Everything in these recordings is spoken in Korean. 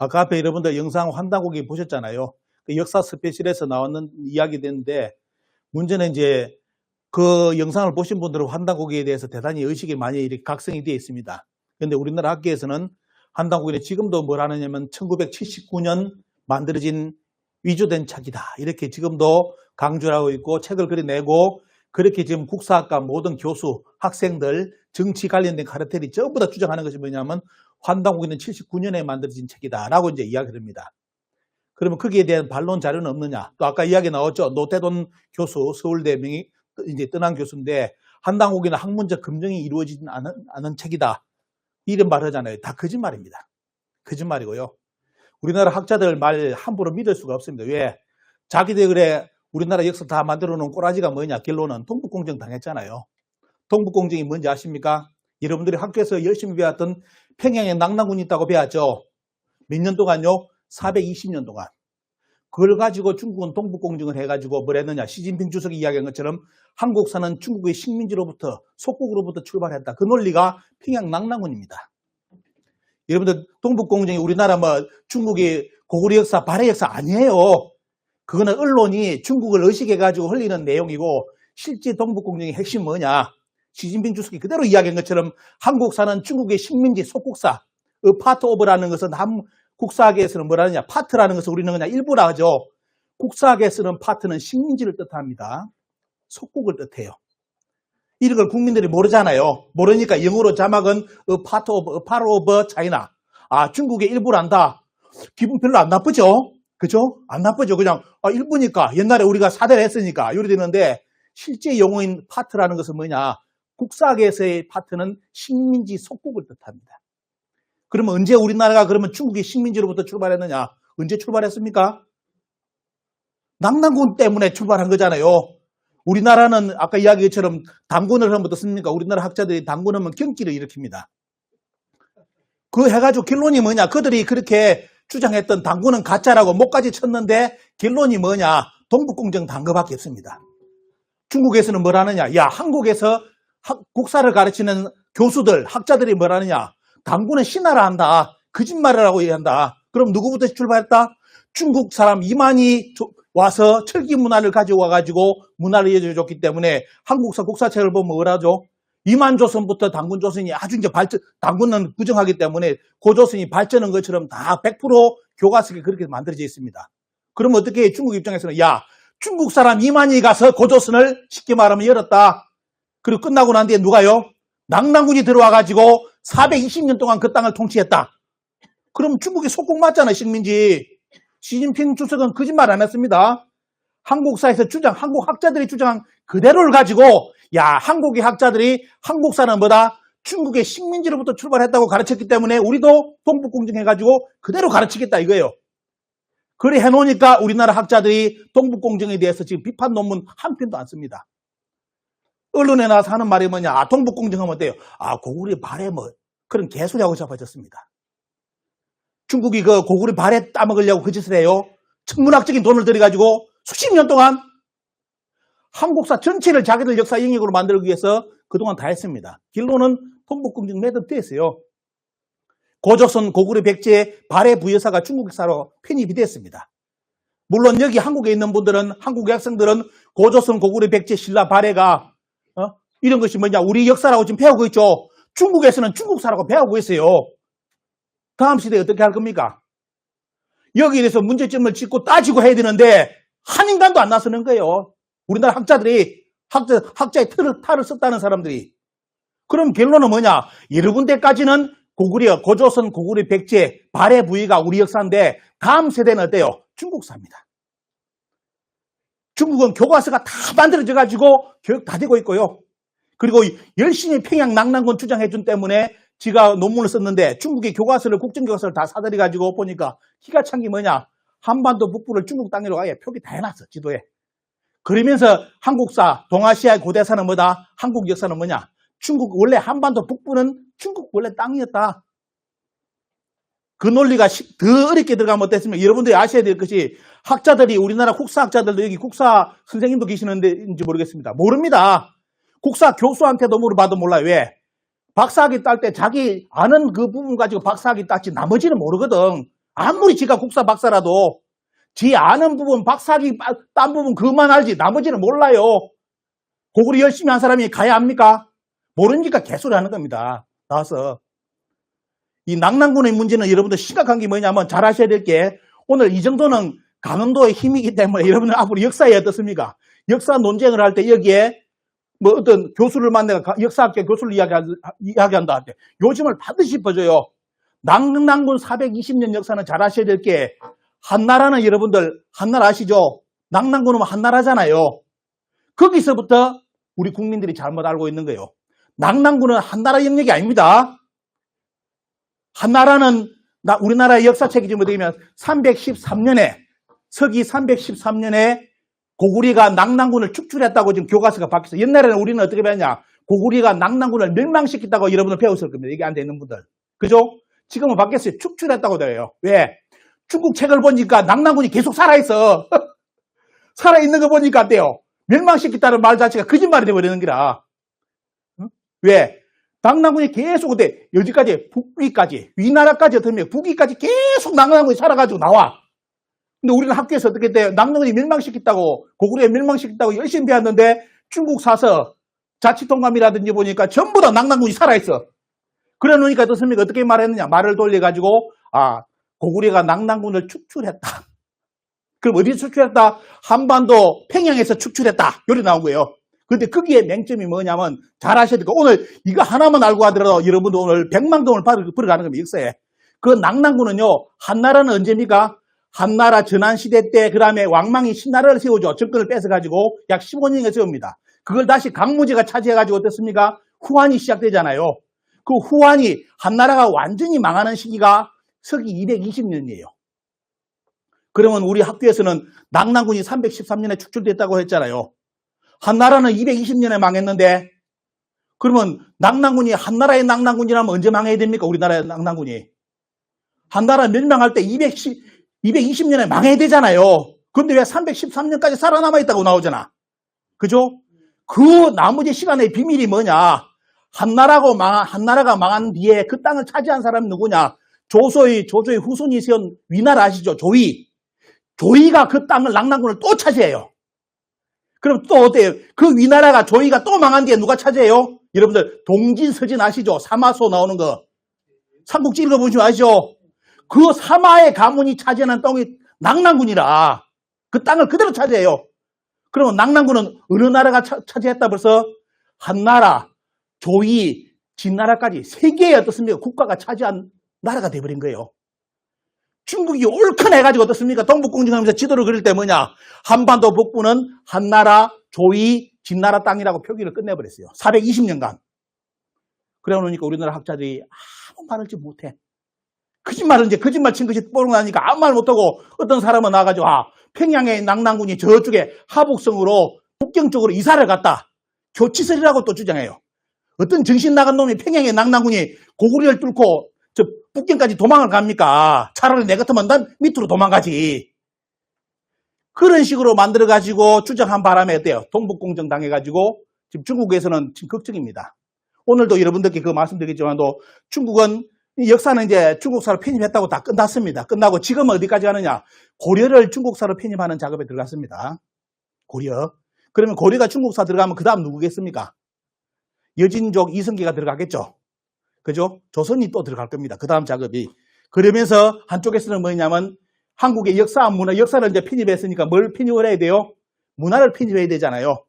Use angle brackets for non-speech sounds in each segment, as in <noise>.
아까 앞에 여러분들 영상 환단고기 보셨잖아요. 그 역사 스페셜에서 나왔는 이야기인데 문제는 이제 그 영상을 보신 분들은 환단고기에 대해서 대단히 의식이 많이 이렇게 각성이 되어 있습니다. 그런데 우리나라 학계에서는 환단고기는 지금도 뭘 하느냐면 1979년 만들어진 위조된 책이다. 이렇게 지금도 강조를 하고 있고 책을 그려내고 그렇게 지금 국사학과 모든 교수, 학생들, 정치 관련된 카르텔이 전부 다 주장하는 것이 뭐냐면 환단고기는 79년에 만들어진 책이다라고 이제 이야기를 합니다. 그러면 거기에 대한 반론 자료는 없느냐? 또 아까 이야기 나왔죠. 노태돈 교수, 서울대 명의 이제 떠난 교수인데 한당고기는 학문적 검증이 이루어지지 않은, 않은 책이다. 이런 말 하잖아요. 다 거짓말입니다. 거짓말이고요. 우리나라 학자들 말 함부로 믿을 수가 없습니다. 왜? 자기들 그래 우리나라 역사 다 만들어 놓은 꼬라지가 뭐냐? 결론은 동북공정 당했잖아요. 동북공정이 뭔지 아십니까? 여러분들이 학교에서 열심히 배웠던 평양에 낙랑군이 있다고 배웠죠. 몇 년 동안요? 420년 동안. 그걸 가지고 중국은 동북공정을 해가지고 뭘 했느냐. 시진핑 주석이 이야기한 것처럼 한국사는 중국의 식민지로부터, 속국으로부터 출발했다. 그 논리가 평양 낙랑군입니다. 여러분들 동북공정이 우리나라 뭐 중국의 고구려 역사, 발해 역사 아니에요. 그거는 언론이 중국을 의식해가지고 흘리는 내용이고 실제 동북공정의 핵심 뭐냐. 시진핑 주석이 그대로 이야기한 것처럼 한국사는 중국의 식민지 속국사, 어, 파트 오브라는 것은 한, 국사학에서는 뭐라 하느냐. 파트라는 것은 우리는 그냥 일부라 하죠. 국사학에 쓰는 파트는 식민지를 뜻합니다. 속국을 뜻해요. 이런 걸 국민들이 모르잖아요. 모르니까 영어로 자막은 a part of, a part of China. 아, 중국의 일부란다. 기분 별로 안 나쁘죠? 그죠? 안 나쁘죠? 그냥, 아, 일부니까. 옛날에 우리가 사대를 했으니까. 이래 되는데, 실제 용어인 파트라는 것은 뭐냐? 국사학에서의 파트는 식민지 속국을 뜻합니다. 그러면 언제 우리나라가 그러면 중국의 식민지로부터 출발했느냐? 언제 출발했습니까? 낙랑군 때문에 출발한 거잖아요. 우리나라는 아까 이야기처럼 당군을 하면 어떻습니까? 우리나라 학자들이 당군하면 경기를 일으킵니다. 그 해가지고 결론이 뭐냐? 그들이 그렇게 주장했던 당군은 가짜라고 목까지 쳤는데 결론이 뭐냐? 동북공정 당거밖에 없습니다. 중국에서는 뭘 하느냐? 야, 한국에서 학- 국사를 가르치는 교수들, 학자들이 뭘 하느냐? 당군은 신하라 한다. 거짓말을 하고 얘기한다. 그럼 누구부터 출발했다? 중국 사람 이만희 조- 와서 철기 문화를 가져와 가지고 문화를 이어줬기 때문에 한국사 국사책을 보면 뭐라죠? 이만 조선부터 당군 조선이 아주 이제 발전 당군은 부정하기 때문에 고조선이 발전한 것처럼 다 100% 교과서에 그렇게 만들어져 있습니다. 그럼 어떻게 해? 중국 입장에서는 야 중국 사람 이만희 가서 고조선을 쉽게 말하면 열었다. 그리고 끝나고 난 뒤에 누가요? 낙랑군이 들어와 가지고 420년 동안 그 땅을 통치했다. 그럼 중국이 속국 맞잖아 식민지. 시진핑 주석은 거짓말 안 했습니다. 한국사에서 주장, 한국 학자들이 주장한 그대로를 가지고 야 한국의 학자들이 한국사는 뭐다? 중국의 식민지로부터 출발했다고 가르쳤기 때문에 우리도 동북공정해가지고 그대로 가르치겠다 이거예요. 그래 해놓으니까 우리나라 학자들이 동북공정에 대해서 지금 비판 논문 한 편도 안 씁니다. 언론에 나와서 하는 말이 뭐냐? 아, 동북공정하면 어때요? 아, 고구려 발에 뭐 그런 개소리하고 잡아졌습니다. 중국이 그 고구려 발에 따먹으려고 그 짓을 해요. 천문학적인 돈을 들여가지고 수십 년 동안 한국사 전체를 자기들 역사 영역으로 만들기 위해서 그동안 다 했습니다. 결론은 동북공정 매듭됐어요. 고조선 고구려 백제 발해 부여사가 중국 역사로 편입이 됐습니다. 물론 여기 한국에 있는 분들은 한국 학생들은 고조선 고구려 백제 신라 발해가 어? 이런 것이 뭐냐 우리 역사라고 지금 배우고 있죠. 중국에서는 중국사라고 배우고 있어요. 다음 시대에 어떻게 할 겁니까? 여기에 대해서 문제점을 짚고 따지고 해야 되는데 한 인간도 안 나서는 거예요. 우리나라 학자들이 학자, 학자의 틀을, 탈을 썼다는 사람들이. 그럼 결론은 뭐냐? 여러 군데까지는 고구려, 고조선, 고구려, 백제, 발해 부위가 우리 역사인데 다음 세대는 어때요? 중국사입니다. 중국은 교과서가 다 만들어져 가지고 교육 다 되고 있고요. 그리고 열심히 평양 낙랑군 주장해준 때문에 지가 논문을 썼는데 중국의 교과서를 국정교과서를 다 사들이 가지고 보니까 기가 찬 게 뭐냐? 한반도 북부를 중국 땅으로 아예 표기 다 해놨어 지도에. 그러면서 한국사, 동아시아의 고대사는 뭐다? 한국 역사는 뭐냐? 중국 원래 한반도 북부는 중국 원래 땅이었다. 그 논리가 시- 더 어렵게 들어가면 어땠으면 여러분들이 아셔야 될 것이 학자들이 우리나라 국사학자들도 여기 국사 선생님도 계시는데인지 모르겠습니다. 모릅니다. 국사 교수한테도 물어봐도 몰라요. 왜? 박사학위 딸 때 자기 아는 그 부분 가지고 박사학위 땄지 나머지는 모르거든. 아무리 지가 국사 박사라도 지 아는 부분, 박사기 빠- 딴 부분 그만 알지 나머지는 몰라요. 고구리 열심히 한 사람이 가야 합니까? 모르니까 개소리 하는 겁니다. 나와서. 이 낙랑군의 문제는 여러분들 심각한 게 뭐냐면 잘 아셔야 될 게 오늘 이 정도는 강원도의 힘이기 때문에 <laughs> 여러분들 앞으로 역사에 어떻습니까? 역사 논쟁을 할 때 여기에 뭐 어떤 교수를 만나가 가- 역사학계 교수를 이야기한다 할 때 요즘을 반드시 짚어줘요. 낙랑군 420년 역사는 잘 아셔야 될 게 한나라는 여러분들 한나라 아시죠? 낙랑군은 한나라잖아요. 거기서부터 우리 국민들이 잘못 알고 있는 거예요. 낙랑군은 한나라 영역이 아닙니다. 한나라는 나- 우리나라의 역사책이 좀 어떻게 보면 313년에 서기 313년에 고구리가 낙랑군을 축출했다고 지금 교과서가 바뀌었어요. 옛날에는 우리는 어떻게 배웠냐? 고구리가 낙랑군을 멸망시켰다고 여러분들 배웠을 겁니다. 여기 앉아 있는 분들. 그죠? 지금은 바뀌었어요. 축출했다고 돼요. 왜? 중국 책을 보니까 낙랑군이 계속 살아있어. <laughs> 살아있는 거 보니까 어때요? 멸망시켰다는 말 자체가 거짓말이 되어버리는 거라. 응? 왜? 낙랑군이 계속 근데 여기까지 북위까지 위나라까지 어떻게 북위까지 계속 낙랑군이 살아가지고 나와. 근데 우리는 학교에서 어떻게 돼요? 낙랑군이 멸망시켰다고 고구려에 멸망시켰다고 열심히 배웠는데 중국 사서 자치통감이라든지 보니까 전부 다 낙랑군이 살아있어. 그래 놓으니까 어떻습니까? 어떻게 말했느냐? 말을 돌려가지고 아 고구려가 낙랑군을 축출했다. 그럼 어디 축출했다? 한반도 평양에서 축출했다. 요리 나온 거예요. 근데 거기에 맹점이 뭐냐면 잘 아셔야 될거 오늘 이거 하나만 알고 하더라도 여러분도 오늘 100만 동을 벌어가는 겁니다. 역사에. 그 낙랑군은요. 한나라는 언제입니까? 한나라 전환시대 때, 그 다음에 왕망이 신나라를 세우죠. 정권을 뺏어가지고 약 15년에 세웁니다. 그걸 다시 강무제가 차지해가지고 어떻습니까? 후한이 시작되잖아요. 그 후한이 한나라가 완전히 망하는 시기가 서기 220년이에요. 그러면 우리 학교에서는 낙랑군이 313년에 축출됐다고 했잖아요. 한나라는 220년에 망했는데 그러면 낙랑군이 한나라의 낙랑군이라면 언제 망해야 됩니까? 우리나라의 낙랑군이. 한나라 멸망할 때 210, 220년에 망해야 되잖아요. 근데 왜 313년까지 살아남아 있다고 나오잖아. 그죠? 그 나머지 시간의 비밀이 뭐냐? 한나라고 망, 한나라가 망한 뒤에 그 땅을 차지한 사람이 누구냐? 조소의, 조조의 후손이 세운 위나라 아시죠? 조이. 조이가 그 땅을 낙랑군을 또 차지해요. 그럼 또 어때요? 그 위나라가 조이가 또 망한 뒤에 누가 차지해요? 여러분들 동진서진 아시죠? 사마소 나오는 거. 삼국지 읽어보시면 아시죠? 그 사마의 가문이 차지하는 땅이 낙랑군이라 그 땅을 그대로 차지해요. 그러면 낙랑군은 어느 나라가 차, 차지했다 벌써? 한나라, 조이, 진나라까지 세 개의 어떻습니까? 국가가 차지한 나라가 돼버린 거예요. 중국이 옳큰해가지고 어떻습니까? 동북공정하면서 지도를 그릴 때 뭐냐? 한반도 북부는 한나라, 조이, 진나라 땅이라고 표기를 끝내버렸어요. 420년간. 그래 놓으니까 우리나라 학자들이 아무 말을 지 못해. 거짓말을 이제 거짓말 친 것이 뽀록 나니까 아무 말 못하고 어떤 사람은 나가지고 아, 평양의 낙랑군이 저쪽에 하북성으로 북경 쪽으로 이사를 갔다. 교치설이라고 또 주장해요. 어떤 정신 나간 놈이 평양의 낙랑군이 고구려를 뚫고 저 북경까지 도망을 갑니까? 차라리 내 같으면 난 밑으로 도망가지. 그런 식으로 만들어가지고 주장한 바람에 어때요? 동북공정 당해가지고 지금 중국에서는 지금 걱정입니다. 오늘도 여러분들께 그 말씀드리겠지만도 중국은 이 역사는 이제 중국사로 편입했다고 다 끝났습니다. 끝나고 지금은 어디까지 가느냐? 고려를 중국사로 편입하는 작업에 들어갔습니다. 고려. 그러면 고려가 중국사 들어가면 그 다음 누구겠습니까? 여진족 이성계가 들어가겠죠. 그죠? 조선이 또 들어갈 겁니다. 그 다음 작업이. 그러면서 한쪽에서는 뭐냐면 한국의 역사, 문화, 역사를 이제 편입했으니까 뭘 편입을 해야 돼요? 문화를 편입해야 되잖아요.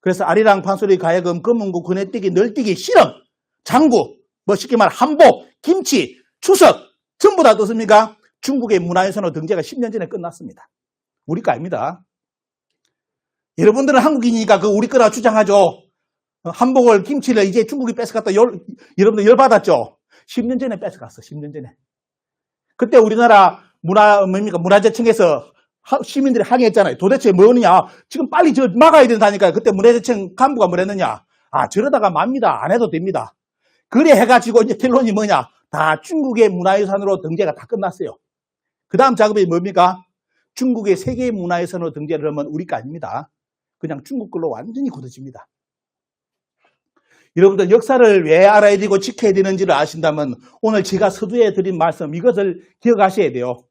그래서 아리랑 판소리 가야금, 검은구, 군해뛰기, 널뛰기, 실험, 장구, 뭐 쉽게 말 한복, 김치, 추석 전부 다 어떻습니까? 중국의 문화유산으로 등재가 10년 전에 끝났습니다. 우리 거 아닙니다. 여러분들은 한국인이니까 그 우리 거라 주장하죠. 어, 한복을, 김치를 이제 중국이 뺏어갔다 열, 여러분들 열받았죠? 10년 전에 뺏어갔어, 10년 전에. 그때 우리나라 문화, 뭡니까, 문화재청에서 하- 시민들이 항의했잖아요. 도대체 뭐느냐? 지금 빨리 저 막아야 된다니까요. 그때 문화재청 간부가 뭐랬느냐? 아, 저러다가 맙니다. 안 해도 됩니다. 그래 해가지고 이제 결론이 뭐냐? 다 중국의 문화유산으로 등재가 다 끝났어요. 그 다음 작업이 뭡니까? 중국의 세계 문화유산으로 등재를 하면 우리 거 아닙니다. 그냥 중국 걸로 완전히 굳어집니다. 여러분들 역사를 왜 알아야 되고 지켜야 되는지를 아신다면 오늘 제가 서두에 드린 말씀 이것을 기억하셔야 돼요.